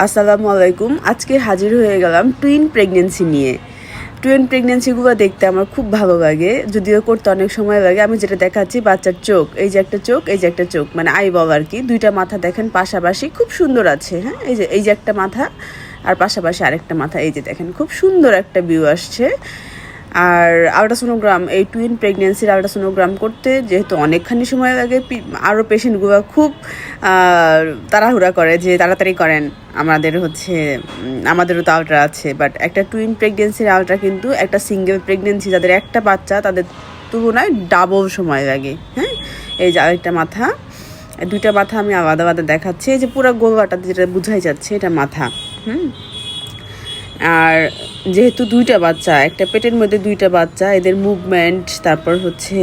আসসালামু আলাইকুম আজকে হাজির হয়ে গেলাম টুইন প্রেগনেন্সি নিয়ে। টুইন প্রেগনেন্সিগুলো দেখতে আমার খুব ভালো লাগে, যদিও করতে অনেক সময় লাগে। আমি যেটা দেখাচ্ছি, বাচ্চার চোখ, এই যে একটা চোখ, এই যে একটা চোখ মানে আই বল আর কি। দুইটা মাথা দেখেন, পাশাপাশি খুব সুন্দর আছে হ্যাঁ? এই যে এই যে একটা মাথা, আর পাশাপাশি আরেকটা মাথা, এই যে দেখেন, খুব সুন্দর একটা ভিউ আসছে। আর আলট্রাসোনোগ্রাম এই টুইন প্রেগনেন্সির আলট্রাসোনোগ্রাম করতে যেহেতু অনেকখানি সময় লাগে আরও পেশেন্টগুলো খুব তাড়াহুড়া করে যে তাড়াতাড়ি করেন। আমাদের হচ্ছে আমাদেরও তো আলট্রা আছে বাট একটা টুইন প্রেগনেন্সির আলট্রা কিন্তু একটা সিঙ্গেল প্রেগনেন্সি যাদের একটা বাচ্চা, তাদের তুলনায় ডাবল সময় লাগে হ্যাঁ? এই যে আরেকটা মাথা, দুইটা মাথা আমি আলাদা আলাদা দেখাচ্ছি, এই যে পুরো গোলগাটা যেটা বোঝাই যাচ্ছে, এটা মাথা, হুম? আর যেহেতু দুইটা বাচ্চা, একটা পেটের মধ্যে দুইটা বাচ্চা, এদের মুভমেন্ট তারপর হচ্ছে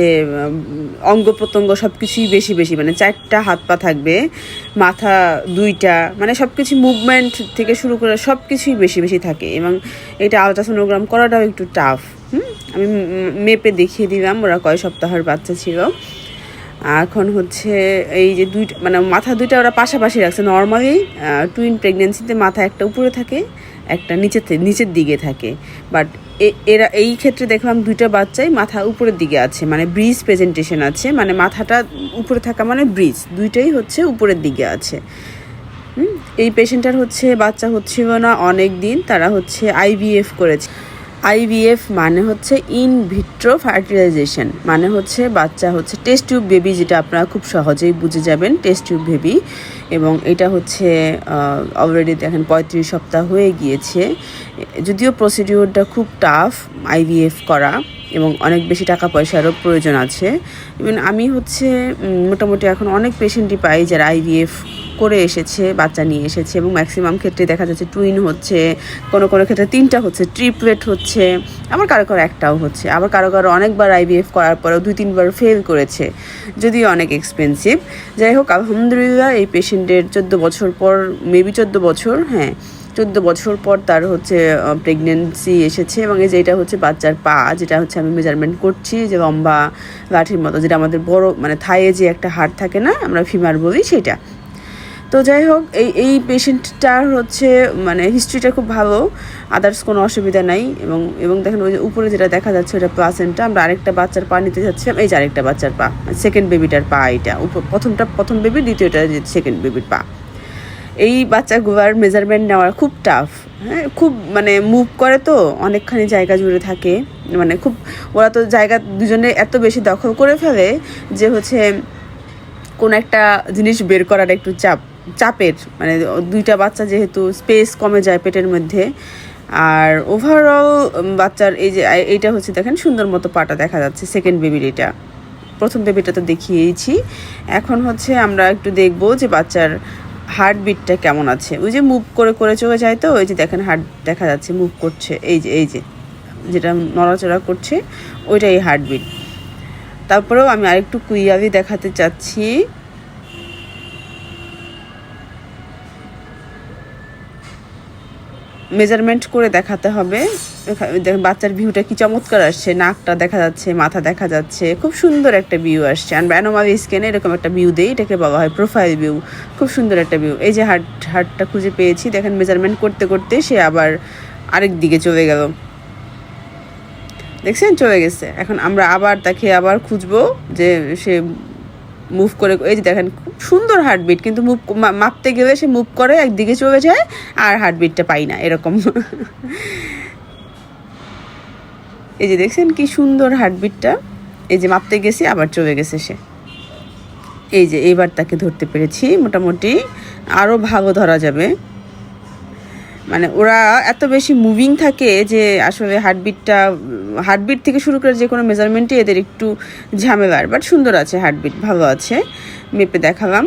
অঙ্গ প্রত্যঙ্গ সব কিছুই বেশি বেশি মানে চারটা হাত পা থাকবে, মাথা দুইটা মানে সব কিছু মুভমেন্ট থেকে শুরু করে সব কিছুই বেশি বেশি থাকে এবং এটা আলট্রাসোনোগ্রাম করাটাও একটু টাফ হুম? আমি মেপে দেখিয়ে দিলাম ওরা কয় সপ্তাহের বাচ্চা ছিল। এখন হচ্ছে এই যে দুইটা মানে মাথা দুইটা ওরা পাশাপাশি রাখছে। নর্মালি টুইন প্রেগনেন্সিতে মাথা একটা উপরে থাকে একটা নিচের নিচের দিকে থাকে। বাট এরা এই ক্ষেত্রে দেখলাম দুইটা বাচ্চাই মাথা উপরের দিকে আছে। মানে ব্রিজ প্রেজেন্টেশন আছে। মানে মাথাটা উপরে থাকা মানে ব্রিজ দুইটাই হচ্ছে উপরের দিকে আছে। এই পেশেন্টার হচ্ছে, বাচ্চা হচ্ছিল না অনেক দিন তারা হচ্ছে আইভিএফ করেছে। আইভিএফ মানে হচ্ছে ইন ভিট্রো ফার্টিলাইজেশন মানে হচ্ছে বাচ্চা হচ্ছে টেস্ট টিউব বেবি যেটা আপনারা খুব সহজেই বুঝে যাবেন, টেস্ট টিউব বেবি। এবং এটা হচ্ছে অলরেডি দেখেন পঁয়ত্রিশ সপ্তাহ হয়ে গিয়েছে। যদিও প্রসিডিওরটা খুব টাফ আইভিএফ করা এবং অনেক বেশি টাকা পয়সারও প্রয়োজন আছে। ইভেন আমি হচ্ছে মোটামুটি এখন অনেক পেশেন্টই পাই যারা আইভিএফ করে এসেছে, বাচ্চা নিয়ে এসেছে এবং ম্যাক্সিমাম ক্ষেত্রে দেখা যাচ্ছে টুইন হচ্ছে, কোনো কোনো ক্ষেত্রে তিনটা হচ্ছে ট্রিপলেট হচ্ছে, আবার কারও কারও একটাও হচ্ছে। আবার কারও কারও অনেকবার আইভিএফ করার পরেও দুই, তিনবার ফেল করেছে, যদিও অনেক এক্সপেন্সিভ যাই হোক, আলহামদুলিল্লাহ, এই পেশেন্টের চোদ্দ বছর পর মেবি চোদ্দ বছর হ্যাঁ চোদ্দ বছর পর তার হচ্ছে প্রেগনেন্সি এসেছে এবং এই যে এটা হচ্ছে বাচ্চার পা, যেটা হচ্ছে আমি মেজারমেন্ট করছি যে লম্বা লাঠির মতো, যেটা আমাদের বড় মানে থায়ে যে একটা হাড় থাকে না, আমরা ফিমার বলি সেটা। তো যাই হোক, এই এই পেশেন্টটার হচ্ছে মানে হিস্ট্রিটা খুব ভালো। আদার্স কোনো অসুবিধা নাই। এবং এবং দেখেন ওই যে উপরে যেটা দেখা যাচ্ছে, ওটা প্লাসেন্টা আমরা আরেকটা বাচ্চার পা নিতে যাচ্ছিলাম। এই যে আরেকটা বাচ্চার পা সেকেন্ড বেবিটার পা এটা। প্রথমটা, প্রথম বেবি দ্বিতীয়টা সেকেন্ড বেবির পা। এই বাচ্চাগুলোর মেজারমেন্ট নেওয়া খুব টাফ হ্যাঁ খুব মানে মুভ করে তো, অনেকখানি জায়গা জুড়ে থাকে। মানে খুব, ওরা তো জায়গা দুজনে এত বেশি দখল করে ফেলে যে হচ্ছে, কোন একটা জিনিস বের করার একটু চাপ। চাপের মানে দুইটা বাচ্চা যেহেতু স্পেস কমে যায় পেটের মধ্যে। আর ওভারঅল বাচ্চার এই যে এইটা হচ্ছে দেখেন সুন্দর মতো পাটা দেখা যাচ্ছে সেকেন্ড বেবির এটা প্রথম বেবিটা তো দেখিয়েছি এখন হচ্ছে আমরা একটু দেখব যে বাচ্চার হার্টবিটটা কেমন আছে। ওই যে মুভ করে করে চলে যায় তো, ওই যে দেখেন হার্ট দেখা যাচ্ছে মুভ করছে, এই যে এই যে, যেটা নড়াচড়া করছে, ওইটাই হার্টবিট তারপরেও আমি আরেকটু কুইয়ালি দেখাতে চাচ্ছি। মেজারমেন্ট করে দেখাতে হবে। বাচ্চার ভিউটা কি চমৎকার আসছে, নাকটা দেখা যাচ্ছে, মাথা দেখা যাচ্ছে, খুব সুন্দর একটা ভিউ আসছে। আর অ্যানোমালি স্ক্যানে এরকম একটা ভিউ দেই এটাকে বলা হয় প্রোফাইল ভিউ খুব সুন্দর একটা ভিউ এই যে হার্ট হার্টটা খুঁজে পেয়েছি, দেখেন মেজারমেন্ট করতে করতে সে আবার আরেক দিকে চলে গেল। দেখছেন? চলে গেছে। এখন আমরা আবার তাকে আবার খুঁজবো যে সে মুভ করে, এই যে দেখেন, খুব সুন্দর হার্টবিট কিন্তু মুভ মাপতে গেলে সে মুভ করে, একদিকে চলে যায়, আর হার্টবিটটা পাই না, এরকম। এই যে দেখছেন কি সুন্দর হার্টবিটটা এই যে মাপতে গেছি, আবার চলে গেছে সে। এই যে, এইবার তাকে ধরতে পেরেছি, মোটামুটি আরও ভালো ধরা যাবে। মানে ওরা এত বেশি মুভিং থাকে যে আসলে হার্টবিটটা হার্টবিট থেকে শুরু করে যে কোনো মেজারমেন্টই এদের একটু ঝামেলার বাট সুন্দর আছে হার্টবিট ভালো আছে, মেপে দেখালাম।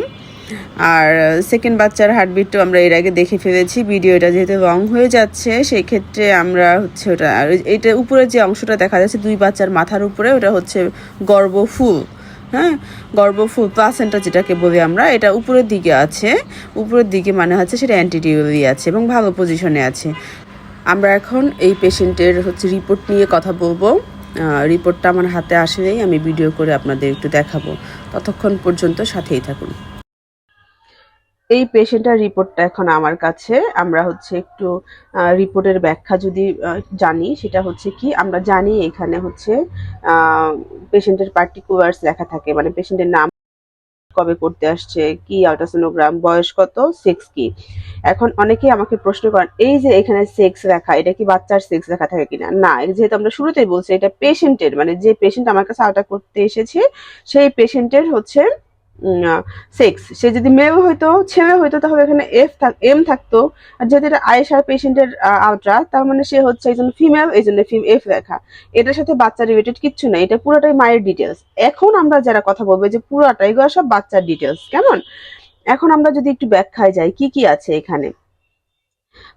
আর সেকেন্ড বাচ্চার হার্টবিটও আমরা এর আগে দেখে ফেলেছি ভিডিওটা যেহেতু রং হয়ে যাচ্ছে, সেই ক্ষেত্রে আমরা হচ্ছে ওটা, এইটা উপরে যে অংশটা দেখা যাচ্ছে দুই বাচ্চার মাথার উপরে, ওটা হচ্ছে গর্ভফুল হ্যাঁ গর্ভফুল প্লাসেন্টা যেটাকে বলি আমরা, এটা উপরের দিকে আছে। উপরের দিকে মানে হচ্ছে সেটা অ্যান্টিডিউরি আছে এবং ভালো পজিশনে আছে। আমরা এখন এই পেশেন্টের হচ্ছে রিপোর্ট নিয়ে কথা বলব। রিপোর্টটা আমার হাতে আসলেই আমি ভিডিও করে আপনাদের একটু দেখাবো। ততক্ষণ পর্যন্ত সাথেই থাকুন। এই পেশেন্টের রিপোর্টটা এখন আমার কাছে। আমরা হচ্ছে একটু রিপোর্টের ব্যাখ্যা যদি জানি, সেটা হচ্ছে কি, আমরা জানি এখানে হচ্ছে পেশেন্টের পার্টিকুলার্স লেখা থাকে। মানে পেশেন্টের নাম কবে করতে আসছে, কি আল্ট্রাসোনোগ্রাম বয়স কত সেক্স কি? এখন অনেকেই আমাকে প্রশ্ন করেন, এই যে এখানে সেক্স লেখা, এটা কি বাচ্চার সেক্স লেখা থাকে কিনা? না যেহেতু আমরা শুরুতেই বলছি, এটা পেশেন্টের মানে যে পেশেন্ট আমার কাছে আলট্রা করতে এসেছে, সেই পেশেন্টের হচ্ছে সেক্স সে যদি মেয়ে হইতো, ছেলে হইতো, তাহলে এখানে এফ থাক এম থাকতো। আর যেহেতু এটা আয়েশার পেশেন্টের আলট্রা তার মানে সে হচ্ছে একজন ফিমেল এই জন্য ফিম এফ লেখা। এটার সাথে বাচ্চা রিলেটেড কিচ্ছু না এটা পুরোটাই মায়ের ডিটেলস এখন আমরা যারা কথা বলব, যে পুরোটা, এগুলো সব বাচ্চার ডিটেলস কেমন? এখন আমরা যদি একটু ব্যাখ্যায় যাই, কি কি আছে এখানে?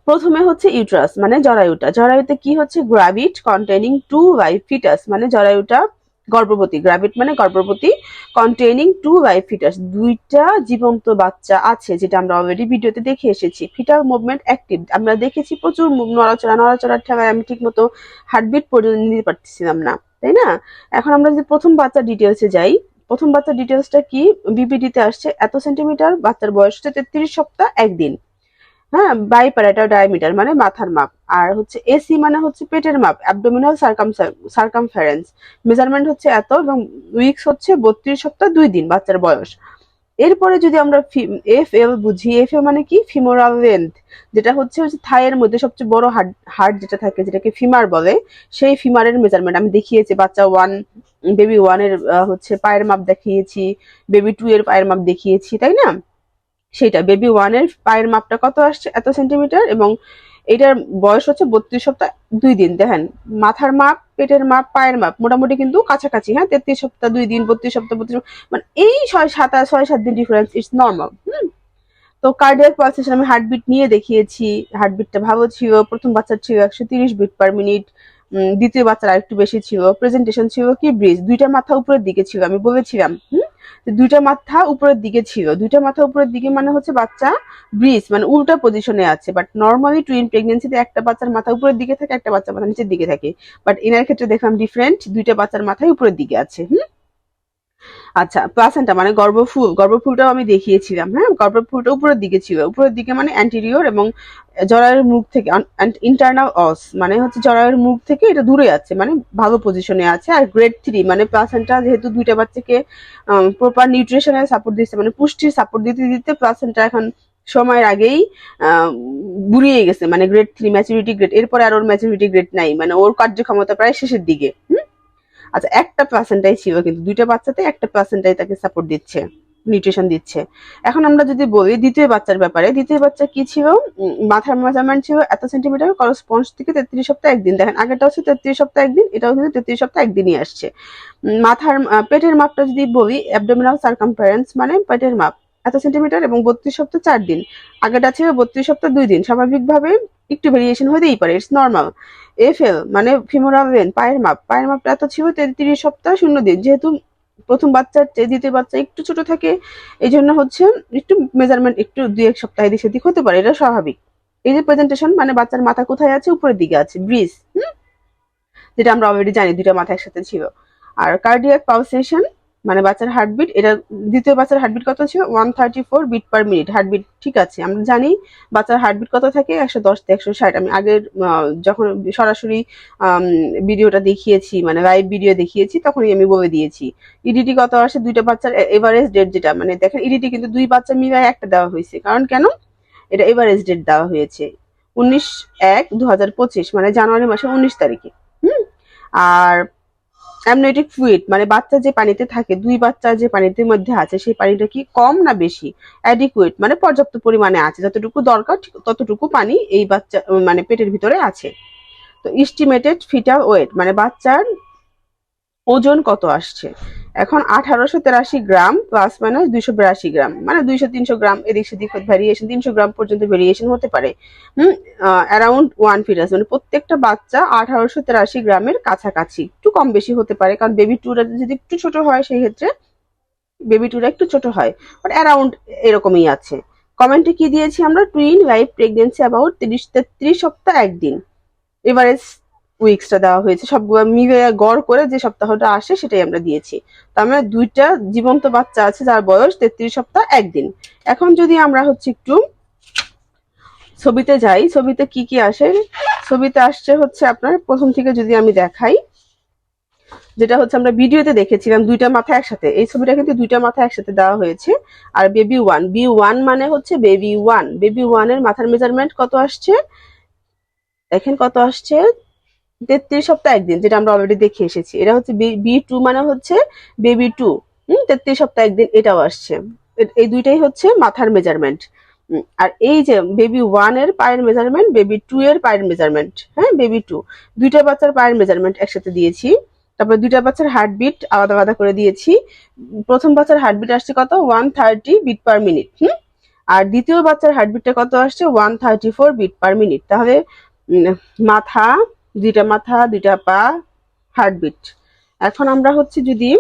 প্রথমে হচ্ছে ইউট্রাস মানে জরায়ুটা। জরায়ুতে কি হচ্ছে? Gravid containing two live foetus মানে জরায়ুটা গর্ভবতী গ্রাভিট মানে গর্ভবতী কন্টেনিং টু লাইফ ফিটাস দুইটা জীবন্ত বাচ্চা আছে, যেটা আমরা অলরেডি ভিডিওতে দেখে এসেছি। ফিটাল মুভমেন্ট অ্যাক্টিভ আমরা দেখেছি প্রচুর নড়াচড়া, নড়াচড়ার ঠেলায় আমি ঠিক মতো হার্টবিট পর্যন্ত নিতে পারতেছিলাম না, তাই না? এখন আমরা যদি প্রথম বাচ্চা ডিটেলসে যাই, প্রথম বাচ্চার ডিটেলসটা কি? বিপিডিতে আসছে, এত সেন্টিমিটার বাচ্চার বয়স হচ্ছে তেত্রিশ সপ্তাহ, একদিন। হ্যাঁ বাই প্যারাটার ডায়ামিটার মানে মাথার মাপ। আর হচ্ছে এসি মানে হচ্ছে পেটের মাপ অ্যাবডোমিনাল সার্কাম সার্কামফারেন্স মেজারমেন্ট হচ্ছে এত এবং উইকস হচ্ছে বত্রিশ সপ্তাহ দুই দিন বাচ্চার বয়স। এরপরে যদি আমরা এফ এল বুঝি এফ এল মানে কি? ফিমোরাল লেন্থ যেটা হচ্ছে হচ্ছে থাইয়ের মধ্যে সবচেয়ে বড় হার্ট হার্ট যেটা থাকে, যেটাকে ফিমার বলে, সেই ফিমারের মেজারমেন্ট আমি দেখিয়েছি, বাচ্চা ওয়ান বেবি ওয়ানের হচ্ছে পায়ের মাপ দেখিয়েছি বেবি টু এর পায়ের মাপ দেখিয়েছি, তাই না? সেটা বেবি ওয়ানের পায়ের মাপটা কত আসছে এত সেন্টিমিটার এবং এটার বয়স হচ্ছে বত্রিশ সপ্তাহ, দুই দিন। দেখেন, মাথার মাপ, পেটের মাপ, পায়ের মাপ মোটামুটি কিন্তু কাছাকাছি হ্যাঁ? তেত্রিশ সপ্তাহ, দুই দিন, বত্রিশ সপ্তাহ, বত্রিশ মানে এই ছয় সাত ছয় সাত দিন ডিফারেন্স ইটস নর্মাল হুম? তো কার্ডিয়াক পালসেশন আমি হার্টবিট নিয়ে দেখিয়েছি। হার্টবিটটা ভালো ছিল, প্রথম বাচ্চার ছিল একশো তিরিশ বিট পার মিনিট দ্বিতীয় বাচ্চার আরেকটু বেশি ছিল প্রেজেন্টেশন ছিল কি ব্রিজ দুইটা মাথা উপরের দিকে ছিল, আমি বলেছিলাম, হুম? দুইটা মাথা উপরের দিকে ছিল। দুইটা মাথা উপরের দিকে মানে হচ্ছে বাচ্চা ব্রিজ মানে উল্টা পজিশনে আছে। বাট নর্মালি টুইন প্রেগনেন্সিতে একটা বাচ্চার মাথা উপরের দিকে থাকে, একটা বাচ্চার মাথা নিচের দিকে থাকে। বাট এনার ক্ষেত্রে দেখলাম ডিফারেন্ট দুইটা বাচ্চার মাথায় উপরের দিকে আছে। হুম? আচ্ছা প্লাসেন্টা মানে গর্ভফুল গর্ভফুলটাও আমি দেখিয়েছিলাম হ্যাঁ? গর্ভফুলটা উপরের দিকে ছিল। উপরের দিকে মানে অ্যান্টিরিয়র এবং জরায়ুর মুখ থেকে ইন্টারনাল অস মানে হচ্ছে জরায়ুর মুখ থেকে এটা দূরে আছে মানে ভালো পজিশনে আছে। আর গ্রেড থ্রি মানে প্লাসেন্টা যেহেতু দুইটা বাচ্চাকে প্রপার নিউট্রিশনের সাপোর্ট দিচ্ছে মানে পুষ্টির সাপোর্ট দিতে দিতে প্লাসেন্টা এখন সময়ের আগেই বুড়িয়ে গেছে। মানে গ্রেড থ্রি ম্যাচুরিটি গ্রেড এরপরে আর ওর ম্যাচুরিটি গ্রেড নাই মানে ওর কার্যক্ষমতা প্রায় শেষের দিকে, হুম? আচ্ছা একটা প্লাসেন্টাই ছিল কিন্তু দুইটা বাচ্চাতে একটা প্লাসেন্টাই তাকে সাপোর্ট দিচ্ছে নিউট্রিশন দিচ্ছে। এখন আমরা যদি বলি দ্বিতীয় বাচ্চার ব্যাপারে, দ্বিতীয় বাচ্চা কি ছিল? মাথার মেজারমেন্ট ছিল এত সেন্টিমিটার করসপন্স থেকে তেত্রিশ সপ্তাহ একদিন। দেখেন আগেটা হচ্ছে তেত্রিশ সপ্তাহ একদিন, এটাও কিন্তু তেত্রিশ সপ্তাহ একদিনই আসছে। মাথার পেটের মাপটা যদি বলি অ্যাবডোমিনাল সার্কামফারেন্স মানে পেটের মাপ। এত সেন্টিমিটার এবং বত্রিশ সপ্তাহ চার দিন। আগেটা ছিল বত্রিশ সপ্তাহ দুই দিন। স্বাভাবিকভাবে একটু ভেরিয়েশন হতেই পারে। ইটস নর্মাল এফএল মানে ফিমোরাল ভেন পায়ের মাপ। পায়ের মাপটা এত ছিল তেত্রিশ সপ্তাহ শূন্য দিন। যেহেতু প্রথম বাচ্চার চেয়ে দ্বিতীয় বাচ্চা একটু ছোট থাকে এই জন্য হচ্ছে একটু মেজারমেন্ট একটু দুই এক সপ্তাহ এদিক সেদিক হতে পারে। এটা স্বাভাবিক। এই যে প্রেজেন্টেশন মানে বাচ্চার মাথা কোথায় আছে? উপরের দিকে আছে। ব্রিজ হুম? যেটা আমরা অলরেডি জানি, দুইটা মাথা একসাথে ছিল। আর কার্ডিয়াক পালসেশন মানে বাচ্চার হার্টবিট এটা দ্বিতীয় বাচ্চার হার্টবিট কত ছিল? One thirty four beat per minute heartbeat ঠিক আছে, আমরা জানি বাচ্চার হার্টবিট কত থাকে? একশো দশ থেকে একশো ষাট। আমি আগের যখন সরাসরি ভিডিওটা দেখিয়েছি মানে লাইভ ভিডিও দেখিয়েছি, তখনই আমি বলে দিয়েছি। ইডিটি কত আসে? দুইটা বাচ্চার এভারেজ ডেট যেটা মানে দেখেন ইডিটি কিন্তু দুই বাচ্চা মিলে একটা দেওয়া হয়েছে। কারণ কেন? এটা এভারেজ ডেট দেওয়া হয়েছে। উনিশ এক দু মানে জানুয়ারি মাসের উনিশ তারিখে। হুম? আর অ্যামনেটিক ফ্লুইড মানে বাচ্চা যে পানিতে থাকে, দুই বাচ্চা যে পানিতে মধ্যে আছে, সেই পানিটা কি কম না বেশি? অ্যাডিকুয়েট মানে পর্যাপ্ত পরিমাণে আছে। যতটুকু দরকার ততটুকু পানি এই বাচ্চা মানে পেটের ভিতরে আছে। তো ইস্টিমেটেড ফিটাল ওয়েট মানে বাচ্চার ওজন কত আসছে? এখন আঠারোশো তেরাশি গ্রাম প্লাস মাইনাস দুইশো বিরাশি গ্রাম মানে দুইশো তিনশো গ্রাম এদিক সেদিক ভ্যারিয়েশন তিনশো গ্রাম পর্যন্ত ভেরিয়েশন হতে পারে। হুম অ্যারাউন্ড ওয়ান ফিটাস মানে প্রত্যেকটা বাচ্চা আঠারোশো তেরাশি গ্রামের কাছাকাছি। কম বেশি হতে পারে, কারণ বেবি টুরা যদি একটু ছোট হয় সেই ক্ষেত্রে বেবি টুরা একটু ছোট হয়। বাট অ্যারাউন্ড এরকমই আছে। কমেন্টে কি দিয়েছি আমরা? টুইন লাইফ প্রেগনেন্সি অ্যাবাউট তিরিশ, তেত্রিশ সপ্তাহ একদিন। এভারেজ উইক্সটা দেওয়া হয়েছে। সব মিলে গড় করে যে সপ্তাহটা আসে, সেটাই আমরা দিয়েছি। তার মানে দুইটা জীবন্ত বাচ্চা আছে যার বয়স তেত্রিশ সপ্তাহ একদিন। এখন যদি আমরা হচ্ছে একটু ছবিতে যাই, ছবিতে কি কি আসে? ছবিতে আসছে হচ্ছে আপনার, প্রথম থেকে যদি আমি দেখাই যেটা হচ্ছে আমরা ভিডিওতে দেখেছিলাম দুইটা মাথা একসাথে। এই ছবিটা কিন্তু দুইটা মাথা একসাথে দেওয়া হয়েছে। আর বেবি ওয়ান বি ওয়ান মানে হচ্ছে বেবি ওয়ান বেবি ওয়ানের মাথার মেজারমেন্ট কত আসছে? দেখেন কত আসছে? তেত্রিশ সপ্তাহ একদিন, যেটা আমরা অলরেডি দেখে এসেছি। এটা হচ্ছে বি টু মানে হচ্ছে বেবি টু হম, তেত্রিশ সপ্তাহ একদিন এটাও আসছে। এই দুইটাই হচ্ছে মাথার মেজারমেন্ট আর এই যে বেবি ওয়ানের পায়ের মেজারমেন্ট বেবি টু এর পায়ের মেজারমেন্ট হ্যাঁ বেবি টু দুইটা বাচ্চার পায়ের মেজারমেন্ট একসাথে দিয়েছি। তারপরে দুইটা বাচ্চার হার্টবিট আলাদা আলাদা করে দিয়েছি। প্রথম বাচ্চার হার্টবিট আসছে কত? One thirty beat per minute হুম? আর দ্বিতীয় বাচ্চার হার্টবিটটা কত আসছে? One thirty four beat per minute তাহলে মাথা, দুইটা মাথা, দুইটা পা হার্টবিট এখন আমরা হচ্ছে যদি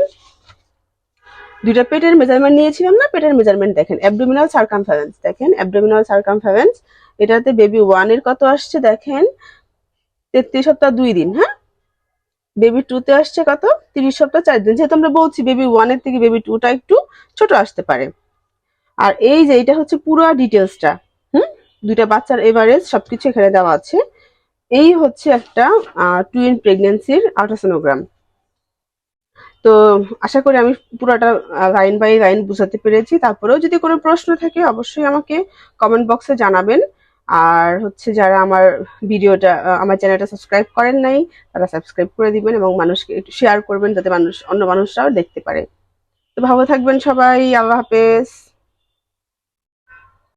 দুইটা পেটের মেজারমেন্ট নিয়েছিলাম না, পেটের মেজারমেন্ট দেখেন। অ্যাবডোমিনাল সার্কামফারেন্স দেখেন অ্যাবডোমিনাল সার্কামফারেন্স এটাতে বেবি ওয়ানের কত আসছে দেখেন? তেত্রিশ সপ্তাহ দুই দিন হ্যাঁ? বেবি টু তে আসছে কত? তিরিশ সপ্তাহ চার দিন। যেহেতু আমরা বলছি বেবি ওয়ানের থেকে বেবি টুটা একটু ছোট আসতে পারে। আর এই যে এটা হচ্ছে পুরো ডিটেলসটা হুম? দুইটা বাচ্চার এভারেজ সবকিছু এখানে দেওয়া আছে। এই হচ্ছে একটা টুইন প্রেগনেন্সির আল্ট্রাসোনোগ্রাম তো আশা করি আমি পুরোটা লাইন বাই লাইন বুঝাতে পেরেছি। তারপরেও যদি কোনো প্রশ্ন থাকে, অবশ্যই আমাকে কমেন্ট বক্সে জানাবেন। আর হচ্ছে যারা আমার ভিডিওটা আমার চ্যানেলটা সাবস্ক্রাইব করেন নাই, তারা সাবস্ক্রাইব করে দিবেন এবং মানুষকে একটু শেয়ার করবেন, যাতে মানুষ, অন্য মানুষরাও দেখতে পারে। তো ভালো থাকবেন সবাই, আল্লাহ হাফেজ।